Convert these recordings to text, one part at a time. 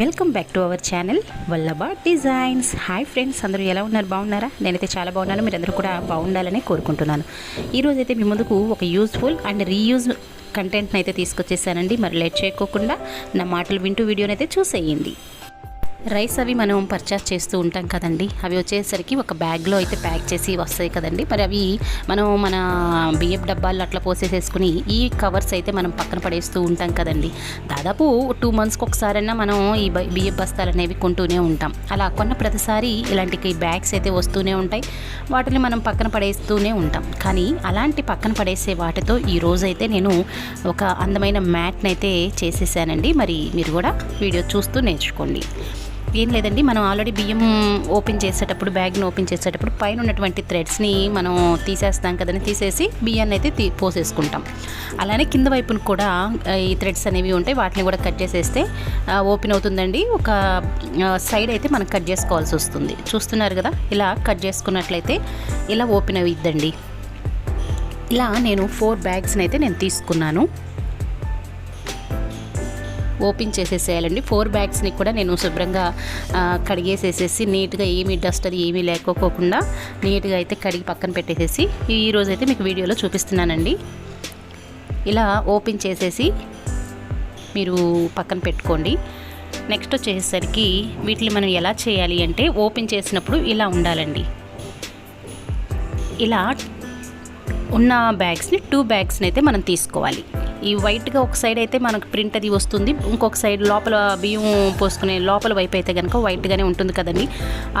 Welcome back to our channel Vallabha designs hi friends అందరూ ఎలా ఉన్నారు? బాగున్నారా? నేనైతే చాలా బాగున్నాను. మీరందరూ కూడా బాగుండాలని కోరుకుంటున్నాను. ఈరోజు అయితే మీ ముందుకు ఒక యూజ్ఫుల్ అండ్ రీయూజ్ కంటెంట్ని అయితే తీసుకొచ్చేసానండి. మరి లేట్ చేయకోకుండా నా మాటలు వింటూ వీడియోనైతే చూసేయండి. రైస్ అవి మనం పర్చేస్ చేస్తూ ఉంటాం కదండి. అవి వచ్చేసరికి ఒక బ్యాగ్లో అయితే ప్యాక్ చేసి వస్తాయి కదండి. మరి అవి మనం మన బియ్యపు డబ్బాల్లో అట్లా పోసేసేసుకుని ఈ కవర్స్ అయితే మనం పక్కన పడేస్తూ ఉంటాం కదండి. దాదాపు టూ మంత్స్కి ఒకసారైనా మనం ఈ బ- బియ్యపు బస్తాలు అనేవి కొంటూనే ఉంటాం. అలా కొన్న ప్రతిసారి ఇలాంటి బ్యాగ్స్ అయితే వస్తూనే ఉంటాయి. వాటిని మనం పక్కన పడేస్తూనే ఉంటాం. కానీ అలాంటి పక్కన పడేసే వాటితో ఈ రోజైతే నేను ఒక అందమైన మ్యాట్ని అయితే చేసేసానండి. మరి మీరు కూడా వీడియో చూస్తూ నేర్చుకోండి. ఏం లేదండి మనం ఆల్రెడీ బియ్యం ఓపెన్ చేసేటప్పుడు బ్యాగ్ని ఓపెన్ చేసేటప్పుడు పైన ఉన్నటువంటి థ్రెడ్స్ని మనం తీసేస్తాం కదని తీసేసి బియ్యాన్ని అయితే తీ పోసేసుకుంటాం. అలానే కింద వైపున కూడా ఈ థ్రెడ్స్ అనేవి ఉంటాయి వాటిని కూడా కట్ చేసేస్తే ఓపెన్ అవుతుందండి. ఒక సైడ్ అయితే మనం కట్ చేసుకోవాల్సి వస్తుంది. చూస్తున్నారు కదా ఇలా కట్ చేసుకున్నట్లయితే ఇలా ఓపెన్ అవుద్దండి ఇలా నేను ఫోర్ బ్యాగ్స్ని అయితే నేను తీసుకున్నాను. ఓపెన్ చేసేసేయాలండి. ఫోర్ బ్యాగ్స్ని కూడా నేను శుభ్రంగా కడిగేసేసేసి నీట్గా ఏమీ డస్ట్ అది ఏమీ లేకపోకుండా నీట్గా అయితే కడిగి పక్కన పెట్టేసేసి ఈరోజైతే అయితే మీకు వీడియోలో చూపిస్తున్నానండి. ఇలా ఓపెన్ చేసేసి మీరు పక్కన పెట్టుకోండి. నెక్స్ట్ వచ్చేసరికి వీటిని మనం ఎలా చేయాలి అంటే ఓపెన్ చేసినప్పుడు ఇలా ఉండాలండి. ఇలా ఉన్న బ్యాగ్స్ని టూ బ్యాగ్స్ని అయితే మనం తీసుకోవాలి. ఈ వైట్గా ఒక సైడ్ అయితే మనకు ప్రింట్ అది వస్తుంది. ఇంకొక సైడ్ లోపల బియ్యం పోసుకునే లోపల వైపు అయితే కనుక వైట్గానే ఉంటుంది కదండి.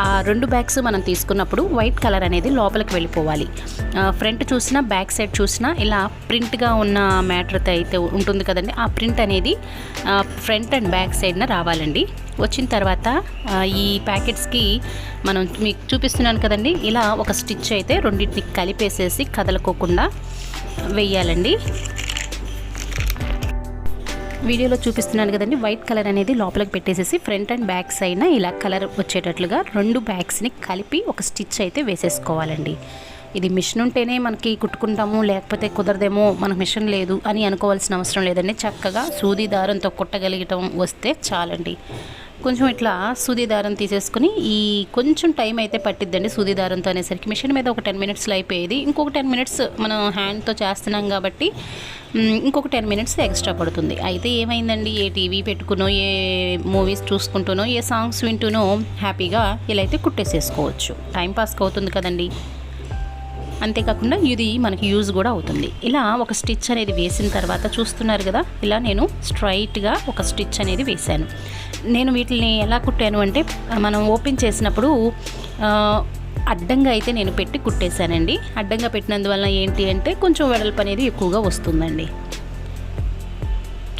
ఆ రెండు బ్యాగ్స్ మనం తీసుకున్నప్పుడు వైట్ కలర్ అనేది లోపలికి వెళ్ళిపోవాలి. ఫ్రంట్ చూసినా బ్యాక్ సైడ్ చూసినా ఇలా ప్రింట్గా ఉన్న మ్యాటర్ అయితే ఉంటుంది కదండి. ఆ ప్రింట్ అనేది ఫ్రంట్ అండ్ బ్యాక్ సైడ్న రావాలండి. వచ్చిన తర్వాత ఈ ప్యాకెట్స్కి మనం మీకు చూపిస్తున్నాను కదండి. ఇలా ఒక స్టిచ్ అయితే రెండింటిని కలిపేసేసి కదలకోకుండా వెయ్యాలండి వీడియోలో చూపిస్తున్నాను కదండి. వైట్ కలర్ అనేది లోపలికి పెట్టేసేసి ఫ్రంట్ అండ్ బ్యాక్ సైడ్ ఇలా కలర్ వచ్చేటట్లుగా రెండు బ్యాగ్స్ని కలిపి ఒక స్టిచ్ అయితే వేసేసుకోవాలండి. ఇది మిషన్ ఉంటేనే మనకి కుట్టుకుంటాము లేకపోతే కుదరదేమో మనకు మిషన్ లేదు అని అనుకోవాల్సిన అవసరం లేదండి. చక్కగా సూది దారంతో కుట్టగలిగటం వస్తే చాలండి. కొంచెం ఇట్లా సూది దారం తీసేసుకుని ఈ కొంచెం టైం అయితే పట్టిద్దండి సూది దారంతో అనేసరికి. మిషన్ మీద ఒక టెన్ మినిట్స్లో అయిపోయేది. ఇంకొక టెన్ మినిట్స్ మనం హ్యాండ్తో చేస్తున్నాం కాబట్టి ఇంకొక టెన్ మినిట్స్ ఎక్స్ట్రా పడుతుంది. అయితే ఏమైందండి? ఏ టీవీ పెట్టుకునో ఏ మూవీస్ చూసుకుంటూనో ఏ సాంగ్స్ వింటూనో హ్యాపీగా ఇలా అయితే కుట్టేసేసుకోవచ్చు. టైంపాస్కి అవుతుంది కదండి. అంతేకాకుండా ఇది మనకి యూజ్ కూడా అవుతుంది. ఇలా ఒక స్టిచ్ అనేది వేసిన తర్వాత చూస్తున్నారు కదా ఇలా నేను స్ట్రైట్గా ఒక స్టిచ్ అనేది వేశాను. నేను వీటిని ఎలా కుట్టాను అంటే మనం ఓపెన్ చేసినప్పుడు అడ్డంగా అయితే నేను పెట్టి కుట్టేశానండి. అడ్డంగా పెట్టినందువల్ల ఏంటి అంటే కొంచెం వెడల్పు అనేది ఎక్కువగా వస్తుందండి.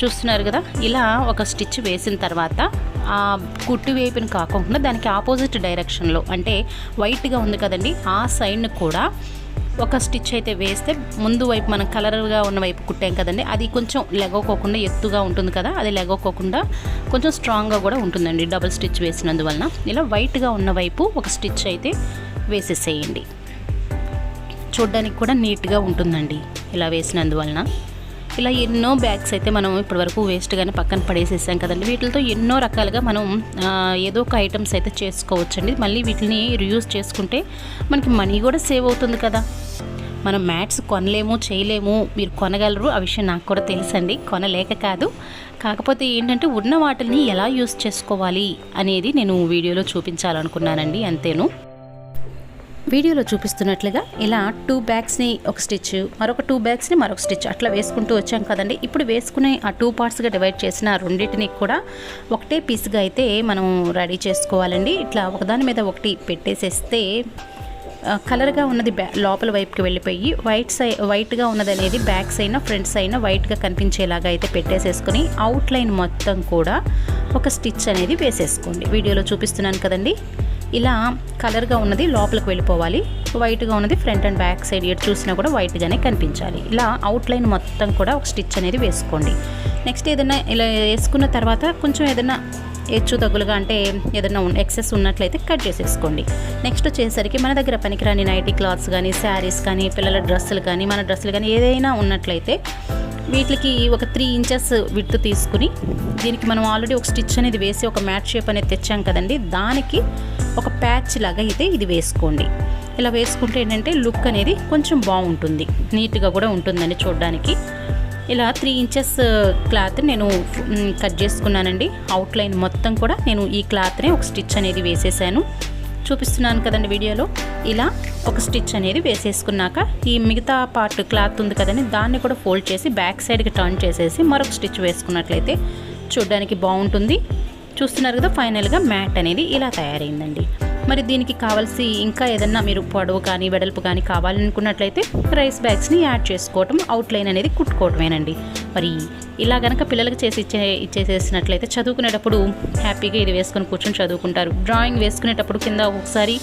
చూస్తున్నారు కదా? ఇలా ఒక స్టిచ్ వేసిన తర్వాత ఆ కుట్టు వేపుని కాకుండా దానికి ఆపోజిట్ డైరెక్షన్లో అంటే వైట్గా ఉంది కదండి ఆ సైడ్ని కూడా ఒక స్టిచ్ అయితే వేస్తే ముందు వైపు మనం కలర్గా ఉన్న వైపు కుట్టాం కదండి. అది కొంచెం లెగోకోకుండా ఎత్తుగా ఉంటుంది కదా అది లెగోకోకుండా కొంచెం స్ట్రాంగ్గా కూడా ఉంటుందండి డబుల్ స్టిచ్ వేసినందువలన. ఇలా వైట్గా ఉన్న వైపు ఒక స్టిచ్ అయితే వేసేసేయండి. చూడ్డానికి కూడా నీట్గా ఉంటుందండి ఇలా వేసినందువలన. ఇలా ఎన్నో బ్యాగ్స్ అయితే మనం ఇప్పటివరకు వేస్ట్గానే పక్కన పడేసేసాం కదండి. వీటితో ఎన్నో రకాలుగా మనం ఏదో ఒక ఐటమ్స్ అయితే చేసుకోవచ్చండి. మళ్ళీ వీటిని రియూజ్ చేసుకుంటే మనకి మనీ కూడా సేవ్ అవుతుంది కదా. మనం మ్యాట్స్ కొనలేము చేయలేము మీరు కొనగలరు ఆ విషయం నాకు కూడా తెలుసండి. కొనలేక కాదు. కాకపోతే ఏంటంటే ఉన్న వాటిని ఎలా యూస్ చేసుకోవాలి అనేది నేను వీడియోలో చూపించాలనుకున్నానండి అంతేను. వీడియోలో చూపిస్తున్నట్లుగా ఇలా టూ బ్యాగ్స్ని ఒక స్టిచ్ మరొక టూ బ్యాగ్స్ని మరొక స్టిచ్ అట్లా వేసుకుంటూ వచ్చాం కదండి. ఇప్పుడు వేసుకునే ఆ టూ పార్ట్స్గా డివైడ్ చేసిన ఆ రెండింటిని కూడా ఒకటే పీస్గా అయితే మనం రెడీ చేసుకోవాలండి. ఇట్లా ఒకదాని మీద ఒకటి పెట్టేసేస్తే కలర్గా ఉన్నది బ్యా లోపల వైపుకి వెళ్ళిపోయి వైట్ సై వైట్గా ఉన్నది అనేది బ్యాక్స్ అయినా ఫ్రంట్స్ అయినా వైట్గా కనిపించేలాగా అయితే పెట్టేసేసుకొని అవుట్ లైన్ మొత్తం కూడా ఒక స్టిచ్ అనేది వేసేసుకోండి. వీడియోలో చూపిస్తున్నాను కదండి. ఇలా కలర్గా ఉన్నది లోపలికి వెళ్ళిపోవాలి. వైట్గా ఉన్నది ఫ్రంట్ అండ్ బ్యాక్ సైడ్ ఎటు చూసినా కూడా వైట్గానే కనిపించాలి. ఇలా అవుట్లైన్ మొత్తం కూడా ఒక స్టిచ్ అనేది వేసుకోండి. నెక్స్ట్ ఏదైనా ఇలా వేసుకున్న తర్వాత కొంచెం ఏదైనా హెచ్చు తగ్గులుగా అంటే ఏదైనా ఎక్సెస్ ఉన్నట్లయితే కట్ చేసేసుకోండి. నెక్స్ట్ వచ్చేసరికి మన దగ్గర పనికిరాని నైటీ క్లాత్స్ కానీ శారీస్ కానీ పిల్లల డ్రెస్సులు కానీ మన డ్రెస్సులు కానీ ఏదైనా ఉన్నట్లయితే వీటికి ఒక త్రీ ఇంచెస్ విడ్త్ తీసుకుని దీనికి మనం ఆల్రెడీ ఒక స్టిచ్ అనేది వేసి ఒక మ్యాట్ షేప్ అనేది తెచ్చాం కదండి దానికి ఒక ప్యాచ్ లాగా అయితే ఇది వేసుకోండి. ఇలా వేసుకుంటే ఏంటంటే లుక్ అనేది కొంచెం బాగుంటుంది. నీట్గా కూడా ఉంటుందండి చూడడానికి. ఇలా త్రీ ఇంచెస్ క్లాత్ నేను కట్ చేసుకున్నానండి. అవుట్లైన్ మొత్తం కూడా నేను ఈ క్లాత్నే ఒక స్టిచ్ అనేది వేసేసాను. చూపిస్తున్నాను కదండి వీడియోలో. ఇలా ఒక స్టిచ్ అనేది వేసేసుకున్నాక ఈ మిగతా పార్ట్ క్లాత్ ఉంది కదండి దాన్ని కూడా ఫోల్డ్ చేసి బ్యాక్ సైడ్కి టర్న్ చేసేసి మరొక స్టిచ్ వేసుకున్నట్లయితే చూడడానికి బాగుంటుంది. చూస్తున్నారు కదా ఫైనల్గా మ్యాట్ అనేది ఇలా తయారైందండి. మరి దీనికి కావాల్సి ఇంకా ఏదన్నా మీరు పొడవు కానీ వెడల్పు కానీ కావాలనుకున్నట్లయితే రైస్ బ్యాగ్స్ని యాడ్ చేసుకోవటం అవుట్లైన్ అనేది కుట్టుకోవటమేనండి. మరి ఇలా గనక పిల్లలకి చేసి ఇచ్చే ఇచ్చేసేసినట్లయితే చదువుకునేటప్పుడు హ్యాపీగా ఇది వేసుకొని కూర్చొని చదువుకుంటారు. డ్రాయింగ్ వేసుకునేటప్పుడు కింద ఒకసారి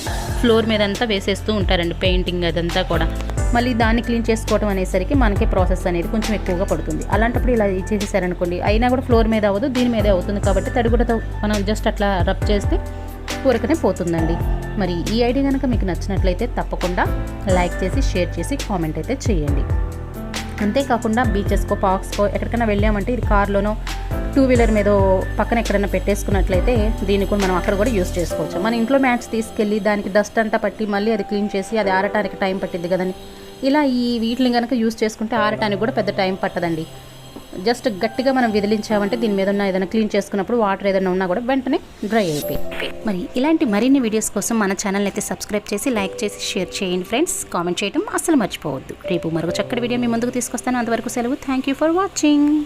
ఫ్లోర్ మీద అంతా వేసేస్తూ ఉంటారండి పెయింటింగ్ అదంతా కూడా. మళ్ళీ దాన్ని క్లీన్ చేసుకోవడం అనేసరికి మనకి ప్రాసెస్ అనేది కొంచెం ఎక్కువగా పడుతుంది. అలాంటప్పుడు ఇలా చేసేసారనుకోండి అయినా కూడా ఫ్లోర్ మీద అవ్వదు దీని మీదే అవుతుంది కాబట్టి తడిగుడతో మనం జస్ట్ అట్లా రబ్ చేస్తే ఊరకనే పోతుందండి. మరి ఈ ఐడియా కనుక మీకు నచ్చినట్లయితే తప్పకుండా లైక్ చేసి షేర్ చేసి కామెంట్ అయితే చేయండి. అంతేకాకుండా బీచెస్కో పార్క్స్కో ఎక్కడికైనా వెళ్ళామంటే ఇది కార్లోనో టూ వీలర్ మీద పక్కన ఎక్కడైనా పెట్టేసుకున్నట్లయితే దీన్ని కూడా మనం అక్కడ కూడా యూస్ చేసుకోవచ్చు. మన ఇంట్లో మ్యాట్స్ తీసుకెళ్ళి దానికి డస్ట్ అంతా పట్టి మళ్ళీ అది క్లీన్ చేసి అది ఆరటానికి టైం పట్టింది కదండి. ఇలా ఈ వీటిని కనుక యూస్ చేసుకుంటే ఆరటానికి కూడా పెద్ద టైం పట్టదండి. జస్ట్ గట్టిగా మనం విదిలించామంటే దీని మీద ఉన్న ఏదైనా క్లీన్ చేసుకున్నప్పుడు వాటర్ ఏదైనా ఉన్నా కూడా వెంటనే డ్రై అయిపోయి. మరి ఇలాంటి మరిన్ని వీడియోస్ కోసం మన ఛానల్ అయితే సబ్స్క్రైబ్ చేసి లైక్ చేసి షేర్ చేయండి ఫ్రెండ్స్. కామెంట్ చేయడం అసలు మర్చిపోవద్దు. రేపు మరొక చక్కటి వీడియో మీ ముందుకు తీసుకొస్తాను. అంతవరకు సెలవు. Thank you for watching